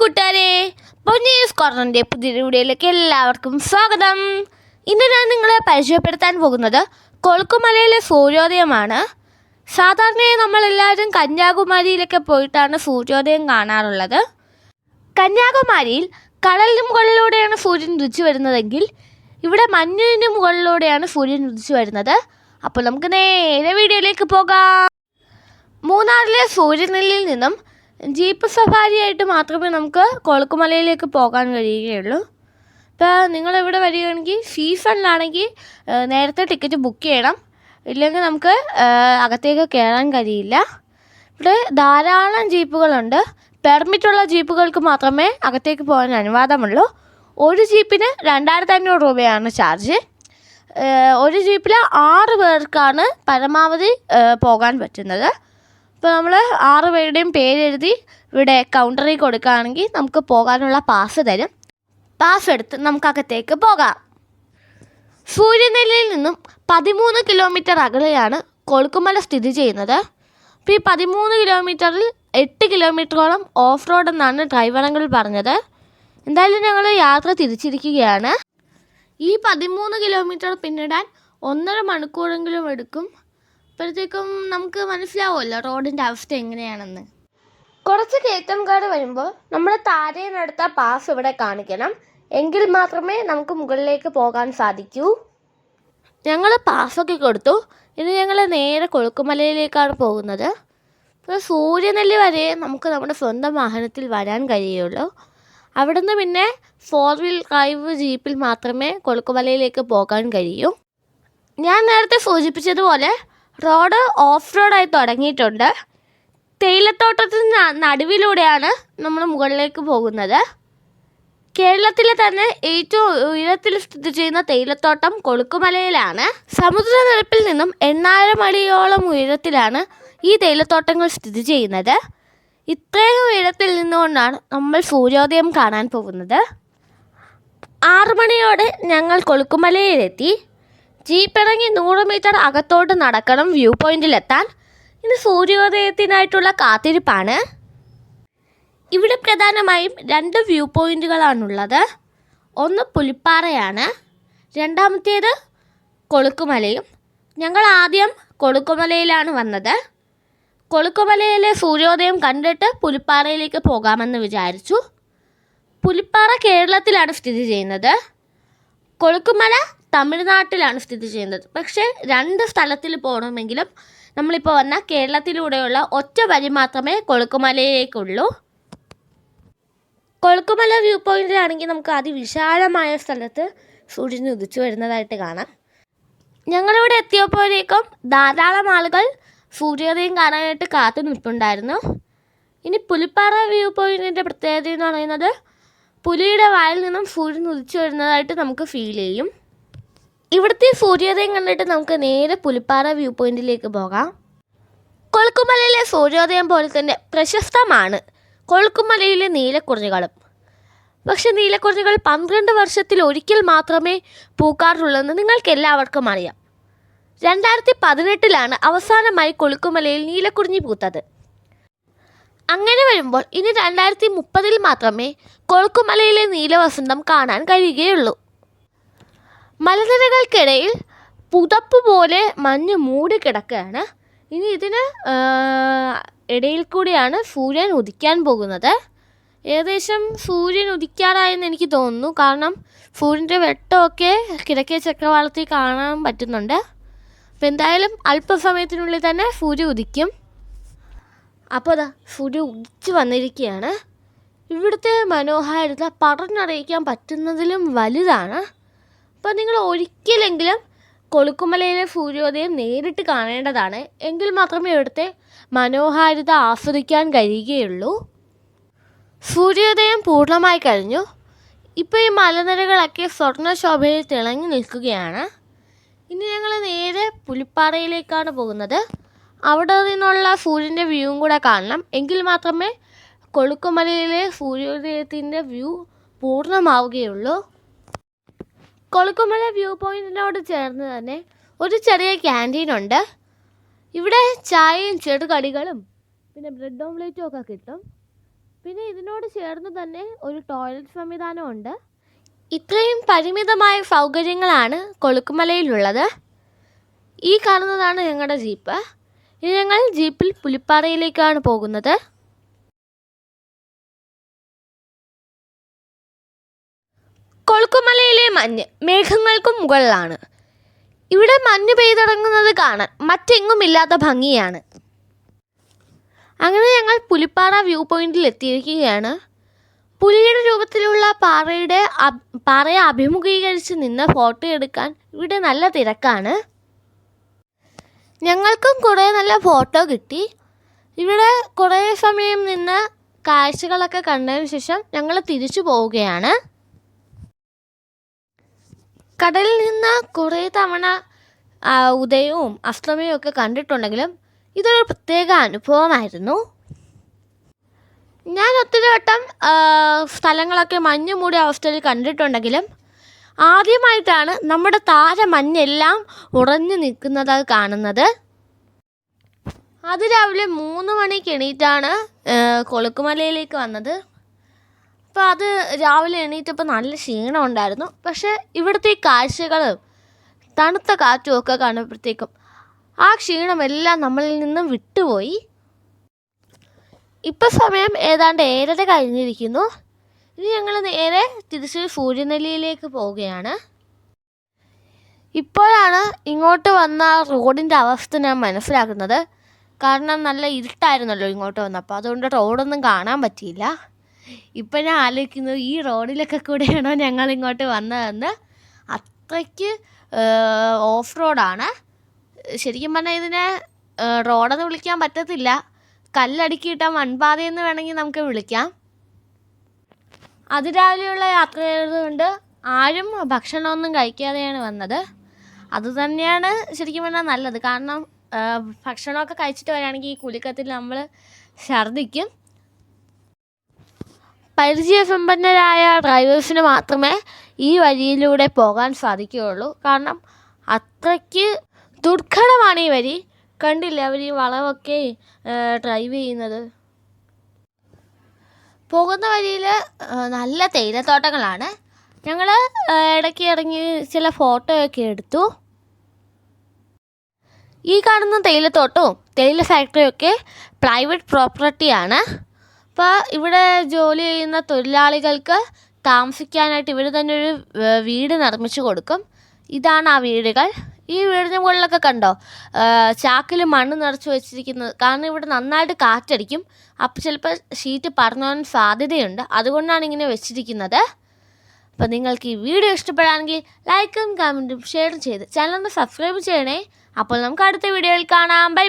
കൂട്ടുകാരെ പൊന്നീസ് കോർണറിന്റെ പുതിയ വീഡിയോയിലേക്ക് എല്ലാവർക്കും സ്വാഗതം. ഇന്ന് ഞാൻ നിങ്ങളെ പരിചയപ്പെടുത്താൻ പോകുന്നത് കൊളുക്കുമലയിലെ സൂര്യോദയമാണ്. സാധാരണയായി നമ്മളെല്ലാവരും കന്യാകുമാരിയിലൊക്കെ പോയിട്ടാണ് സൂര്യോദയം കാണാറുള്ളത്. കന്യാകുമാരിയിൽ കടലിന് മുകളിലൂടെയാണ് സൂര്യൻ ഉദിച്ചു വരുന്നതെങ്കിൽ ഇവിടെ മഞ്ഞിന് മുകളിലൂടെയാണ് സൂര്യൻ ഉദിച്ചു വരുന്നത്. അപ്പോൾ നമുക്ക് നേരെ വീഡിയോയിലേക്ക് പോകാം. മൂന്നാറിലെ സൂര്യനെല്ലിൽ നിന്നും ജീപ്പ് സഫാരിയായിട്ട് മാത്രമേ നമുക്ക് കൊളുക്കുമലയിലേക്ക് പോകാൻ കഴിയുകയുള്ളൂ. ഇപ്പോൾ നിങ്ങളിവിടെ വരികയാണെങ്കിൽ സീസണിലാണെങ്കിൽ നേരത്തെ ടിക്കറ്റ് ബുക്ക് ചെയ്യണം. ഇല്ലെങ്കിൽ നമുക്ക് അകത്തേക്ക് കയറാൻ കഴിയില്ല. ഇവിടെ ധാരാളം ജീപ്പുകളുണ്ട്. പെർമിറ്റുള്ള ജീപ്പുകൾക്ക് മാത്രമേ അകത്തേക്ക് പോകാൻ അനുവാദമുള്ളൂ. ഒരു ജീപ്പിന് രണ്ടായിരത്തി അഞ്ഞൂറ് രൂപയാണ് ചാർജ്. ഒരു ജീപ്പിൽ ആറ് പേർക്കാണ് പരമാവധി പോകാൻ പറ്റുന്നത്. ഇപ്പോൾ നമ്മൾ ആറ് പേരുടെയും പേരെഴുതി ഇവിടെ കൗണ്ടറിൽ കൊടുക്കുകയാണെങ്കിൽ നമുക്ക് പോകാനുള്ള പാസ് തരും. പാസ് എടുത്ത് നമുക്കകത്തേക്ക് പോകാം. സൂര്യനെല്ലിയിൽ നിന്നും പതിമൂന്ന് കിലോമീറ്റർ അകലെയാണ് കൊളുക്കുമല സ്ഥിതി ചെയ്യുന്നത്. അപ്പോൾ ഈ പതിമൂന്ന് കിലോമീറ്ററിൽ എട്ട് കിലോമീറ്ററോളം ഓഫ് റോഡ് എന്നാണ് ഡ്രൈവറങ്ങൾ പറഞ്ഞത്. എന്തായാലും ഞങ്ങൾ യാത്ര തിരിച്ചിരിക്കുകയാണ്. ഈ പതിമൂന്ന് കിലോമീറ്റർ പിന്നിടാൻ ഒന്നര മണിക്കൂറെങ്കിലും എടുക്കും. അപ്പോഴത്തേക്കും നമുക്ക് മനസ്സിലാവുമല്ലോ റോഡിന്റെ അവസ്ഥ എങ്ങനെയാണെന്ന്. കുറച്ച് കയറ്റം കാട് വരുമ്പോൾ നമ്മൾ താരേനടുത്ത പാസ് ഇവിടെ കാണിക്കണം. എങ്കിൽ മാത്രമേ നമുക്ക് മുകളിലേക്ക് പോകാൻ സാധിക്കൂ. ഞങ്ങൾ പാസ്സൊക്കെ കൊടുത്തു. ഇനി ഞങ്ങൾ നേരെ കൊളുക്കുമലയിലേക്കാണ് പോകുന്നത്. ഇപ്പോൾ സൂര്യനെല്ലി വരെ നമുക്ക് നമ്മുടെ സ്വന്തം വാഹനത്തിൽ വരാൻ കഴിയുള്ളൂ. അവിടുന്ന് പിന്നെ ഫോർ വീൽ ഡ്രൈവ് ജീപ്പിൽ മാത്രമേ കൊളുക്കുമലയിലേക്ക് പോകാൻ കഴിയൂ. ഞാൻ നേരത്തെ സൂചിപ്പിച്ചതുപോലെ റോഡ് ഓഫ് റോഡായി തുടങ്ങിയിട്ടുണ്ട് തേയിലത്തോട്ടത്തിന് നടുവിലൂടെയാണ് നമ്മൾ മുകളിലേക്ക് പോകുന്നത്. കേരളത്തിലെ തന്നെ ഏറ്റവും ഉയരത്തിൽ സ്ഥിതി ചെയ്യുന്ന തേയിലത്തോട്ടം കൊളുക്കുമലയിലാണ്. സമുദ്രനിരപ്പിൽ നിന്നും എണ്ണായിരം അടിയോളം ഉയരത്തിലാണ് ഈ തേയിലത്തോട്ടങ്ങൾ സ്ഥിതി ചെയ്യുന്നത്. ഇത്രയും ഉയരത്തിൽ നിന്നുകൊണ്ടാണ് നമ്മൾ സൂര്യോദയം കാണാൻ പോകുന്നത്. ആറു മണിയോടെ ഞങ്ങൾ കൊളുക്കുമലയിലെത്തി. ജീപ്പ് ഇറങ്ങി നൂറ് മീറ്റർ അകത്തോട്ട് നടക്കണം വ്യൂ പോയിന്റിലെത്താൻ. ഇത് സൂര്യോദയത്തിനായിട്ടുള്ള കാത്തിരിപ്പാണ്. ഇവിടെ പ്രധാനമായും രണ്ട് വ്യൂ പോയിന്റുകളാണുള്ളത്. ഒന്ന് പുലിപ്പാറയാണ്. രണ്ടാമത്തേത് കൊളുക്കുമലയും. ഞങ്ങൾ ആദ്യം കൊളുക്കുമലയിലാണ് വന്നത്. കൊളുക്കുമലയിലെ സൂര്യോദയം കണ്ടിട്ട് പുലിപ്പാറയിലേക്ക് പോകാമെന്ന് വിചാരിച്ചു. പുലിപ്പാറ കേരളത്തിലാണ് സ്ഥിതി ചെയ്യുന്നത്. കൊളുക്കുമല തമിഴ്നാട്ടിലാണ് സ്ഥിതി ചെയ്യുന്നത്. പക്ഷേ രണ്ട് സ്ഥലത്തിൽ പോകണമെങ്കിലും നമ്മളിപ്പോൾ വന്ന കേരളത്തിലൂടെയുള്ള ഒറ്റ വഴി മാത്രമേ കൊളുക്കുമലയിലേക്കുള്ളൂ. കൊളുക്കുമല വ്യൂ പോയിന്റിലാണെങ്കിൽ നമുക്ക് അതിവിശാലമായ സ്ഥലത്ത് സൂര്യൻ ഉദിച്ചു വരുന്നതായിട്ട് കാണാം. ഞങ്ങളിവിടെ എത്തിയപ്പോഴേക്കും ധാരാളം ആളുകൾ സൂര്യോദയം കാണാനായിട്ട് കാത്തു നിൽപ്പുണ്ടായിരുന്നു. ഇനി പുലിപ്പാറ വ്യൂ പോയിന്റിന്റെ പ്രത്യേകത എന്ന് പറയുന്നത് പുലിയുടെ വായിൽ നിന്നും സൂര്യൻ ഉദിച്ചു വരുന്നതായിട്ട് നമുക്ക് ഫീൽ ചെയ്യും. ഇവിടുത്തെ സൂര്യോദയം കണ്ടിട്ട് നമുക്ക് നേരെ പുലിപ്പാറ വ്യൂ പോയിന്റിലേക്ക് പോകാം. കൊളുക്കുമലയിലെ സൂര്യോദയം പോലെ തന്നെ പ്രശസ്തമാണ്. കൊളുക്കുമലയിലെ നീലക്കുറിഞ്ഞികളും. പക്ഷെ നീലക്കുറിഞ്ഞികൾ പന്ത്രണ്ട് വർഷത്തിൽ ഒരിക്കൽ മാത്രമേ പൂക്കാറുള്ളൂന്ന് നിങ്ങൾക്ക് എല്ലാവർക്കും അറിയാം. രണ്ടായിരത്തി പതിനെട്ടിലാണ് അവസാനമായി കൊളുക്കുമലയിൽ നീലക്കുറിഞ്ഞി പൂത്തത്. അങ്ങനെ വരുമ്പോൾ ഇനി രണ്ടായിരത്തി മുപ്പതിൽ മാത്രമേ കൊളുക്കുമലയിലെ നീലവസന്തം കാണാൻ കഴിയുകയുള്ളൂ. മലനിരകൾക്കിടയിൽ പുതപ്പ് പോലെ മഞ്ഞ് മൂടി കിടക്കുകയാണ്. ഇനി ഇതിന് ഇടയിൽ കൂടിയാണ് സൂര്യൻ ഉദിക്കാൻ പോകുന്നത്. ഏകദേശം സൂര്യൻ ഉദിക്കാറായെന്ന് എനിക്ക് തോന്നുന്നു. കാരണം സൂര്യന്റെ വെട്ടമൊക്കെ കിഴക്കേ ചക്രവാളത്തിൽ കാണാൻ പറ്റുന്നുണ്ട്. അപ്പം എന്തായാലും അല്പസമയത്തിനുള്ളിൽ തന്നെ സൂര്യ ഉദിക്കും. അപ്പോൾ അതാ സൂര്യ ഉദിച്ച് വന്നിരിക്കുകയാണ്. ഇവിടുത്തെ മനോഹാരിത പറഞ്ഞറിയിക്കാൻ പറ്റുന്നതിലും വലുതാണ്. അപ്പോൾ നിങ്ങൾ ഒരിക്കലെങ്കിലും കൊളുക്കുമലയിലെ സൂര്യോദയം നേരിട്ട് കാണേണ്ടതാണ്. എങ്കിൽ മാത്രമേ ഇവിടുത്തെ മനോഹാരിത ആസ്വദിക്കാൻ കഴിയുകയുള്ളൂ. സൂര്യോദയം പൂർണമായി കഴിഞ്ഞു. ഇപ്പോൾ ഈ മലനിരകളൊക്കെ സ്വർണശോഭയിൽ തിളങ്ങി നിൽക്കുകയാണ്. ഇനി ഞങ്ങൾ നേരെ പുലിപ്പാറയിലേക്കാണ് പോകുന്നത്. അവിടെ നിന്നുള്ള സൂര്യന്റെ വ്യൂവും കൂടെ കാണണം. എങ്കിൽ മാത്രമേ കൊളുക്കുമലയിലെ സൂര്യോദയത്തിന്റെ വ്യൂ പൂർണമാവുകയുള്ളൂ. കൊളുക്കുമല വ്യൂ പോയിന്റിനോട് ചേർന്ന് തന്നെ ഒരു ചെറിയ ക്യാന്റീൻ ഉണ്ട്. ഇവിടെ ചായയും ചെറുകടികളും പിന്നെ ബ്രെഡ് ഓംലേറ്റും ഒക്കെ കിട്ടും. പിന്നെ ഇതിനോട് ചേർന്ന് തന്നെ ഒരു ടോയ്ലറ്റ് സംവിധാനമുണ്ട് ഇത്രയും പരിമിതമായ സൗകര്യങ്ങളാണ് കൊളുക്കുമലയിലുള്ളത്. ഈ കാണുന്നതാണ് ഞങ്ങളുടെ ജീപ്പ്. ഇനി ഞങ്ങൾ ജീപ്പിൽ പുലിപ്പാറയിലേക്കാണ് പോകുന്നത്. കൊളുക്കുമലയിലെ മഞ്ഞ് മേഘങ്ങൾക്കും മുകളിലാണ്. ഇവിടെ മഞ്ഞ് പെയ്തിറങ്ങുന്നത് കാണാൻ മറ്റെങ്ങുമില്ലാത്ത ഭംഗിയാണ്. അങ്ങനെ ഞങ്ങൾ പുലിപ്പാറ വ്യൂ പോയിന്റിൽ എത്തിയിരിക്കുകയാണ്. പുലിയുടെ രൂപത്തിലുള്ള പാറയുടെ പാറയെ അഭിമുഖീകരിച്ച് നിന്ന് ഫോട്ടോ എടുക്കാൻ ഇവിടെ നല്ല തിരക്കാണ്. ഞങ്ങൾക്കും കുറേ നല്ല ഫോട്ടോ കിട്ടി. ഇവിടെ കുറേ സമയം നിന്ന് കാഴ്ചകളൊക്കെ കണ്ടതിന് ശേഷം ഞങ്ങൾ തിരിച്ചു പോവുകയാണ്. കടലിൽ നിന്ന് കുറേ തവണ ഉദയവും അസ്തമയവും ഒക്കെ കണ്ടിട്ടുണ്ടെങ്കിലും ഇതൊരു പ്രത്യേക അനുഭവമായിരുന്നു. ഞാൻ ഒത്തിരി വട്ടം സ്ഥലങ്ങളൊക്കെ മഞ്ഞ് മൂടിയ അവസ്ഥയിൽ കണ്ടിട്ടുണ്ടെങ്കിലും ആദ്യമായിട്ടാണ് നമ്മുടെ താരമഞ്ഞെല്ലാം ഉറഞ്ഞു നിൽക്കുന്നത് കാണുന്നത്. അതിരാവിലെ മൂന്ന് മണിക്ക് എണീറ്റാണ് കൊളുക്കുമലയിലേക്ക് വന്നത്. അപ്പോൾ അത് രാവിലെ എണീറ്റപ്പോൾ നല്ല ക്ഷീണം ഉണ്ടായിരുന്നു. പക്ഷേ ഇവിടുത്തെ ഈ തണുത്ത കാറ്റും ഒക്കെ കാണുമ്പോഴത്തേക്കും ആ ക്ഷീണമെല്ലാം നമ്മളിൽ നിന്നും വിട്ടുപോയി. ഇപ്പം സമയം ഏതാണ്ട് ഏഴര കഴിഞ്ഞിരിക്കുന്നു. ഇനി ഞങ്ങൾ നേരെ തിരിച്ച് സൂര്യനെല്ലിയിലേക്ക് പോവുകയാണ്. ഇപ്പോഴാണ് ഇങ്ങോട്ട് വന്ന റോഡിന്റെ അവസ്ഥ ഞാൻ മനസ്സിലാക്കുന്നത്. കാരണം നല്ല ഇരുട്ടായിരുന്നല്ലോ ഇങ്ങോട്ട് വന്നപ്പോൾ അതുകൊണ്ട് റോഡൊന്നും കാണാൻ പറ്റിയില്ല. ഇപ്പം ഞാൻ ആലോചിക്കുന്നു ഈ റോഡിലൊക്കെ കൂടെയാണോ ഞങ്ങൾ ഇങ്ങോട്ട് വന്നതെന്ന്. അത്രയ്ക്ക് ഓഫ് റോഡാണ്. ശരിക്കും പറഞ്ഞാൽ ഇതിനെ റോഡെന്ന് വിളിക്കാൻ പറ്റത്തില്ല. കല്ലടുക്കിയിട്ട മൺപാതയെന്ന് വേണമെങ്കിൽ നമുക്ക് വിളിക്കാം. അതിരാവിലെയുള്ള യാത്രയായതുകൊണ്ട് ആരും ഭക്ഷണമൊന്നും കഴിക്കാതെയാണ് വന്നത്. അതുതന്നെയാണ് ശരിക്കും പറഞ്ഞാൽ നല്ലത്. കാരണം ഭക്ഷണമൊക്കെ കഴിച്ചിട്ട് വരികയാണെങ്കിൽ ഈ കുലുക്കത്തിൽ നമ്മൾ ഛർദ്ദിക്കും. പരിചയസമ്പന്നരായ ഡ്രൈവേഴ്സിന് മാത്രമേ ഈ വഴിയിലൂടെ പോകാൻ സാധിക്കുകയുള്ളൂ. കാരണം അത്രയ്ക്ക് ദുർഘടമാണ് ഈ വരി കണ്ടില്ലേ അവർ ഈ വളവൊക്കെ ഡ്രൈവ് ചെയ്യുന്നത്? പോകുന്ന വഴിയിൽ നല്ല തേയിലത്തോട്ടങ്ങളാണ്. ഞങ്ങൾ ഇടയ്ക്ക് ഇറങ്ങി ചില ഫോട്ടോയൊക്കെ എടുത്തു. ഈ കാണുന്ന തേയിലത്തോട്ടവും തേയില ഫാക്ടറിയൊക്കെ പ്രൈവറ്റ് പ്രോപ്പർട്ടിയാണ് അപ്പോൾ ഇവിടെ ജോലി ചെയ്യുന്ന തൊഴിലാളികൾക്ക് താമസിക്കാനായിട്ട് ഇവർ തന്നെ ഒരു വീട് നിർമ്മിച്ചു കൊടുക്കും. ഇതാണ് ആ വീടുകൾ. ഈ വീടിന് മുകളിലൊക്കെ കണ്ടോ? ചാക്കിൽ മണ്ണ് നിറച്ച് വെച്ചിരിക്കുന്നത് കാരണം ഇവിടെ നന്നായിട്ട് കാറ്റടിക്കും. അപ്പോൾ ചിലപ്പോൾ ഷീറ്റ് പറഞ്ഞു പോകാൻ സാധ്യതയുണ്ട്. അതുകൊണ്ടാണ് ഇങ്ങനെ വെച്ചിരിക്കുന്നത്. അപ്പോൾ നിങ്ങൾക്ക് ഈ വീഡിയോ ഇഷ്ടപ്പെടുകയാണെങ്കിൽ ലൈക്കും കമന്റും ഷെയറും ചെയ്ത് ചാനൽ ഒന്ന് സബ്സ്ക്രൈബ് ചെയ്യണേ. അപ്പോൾ നമുക്ക് അടുത്ത വീഡിയോയിൽ കാണാം. ബൈ.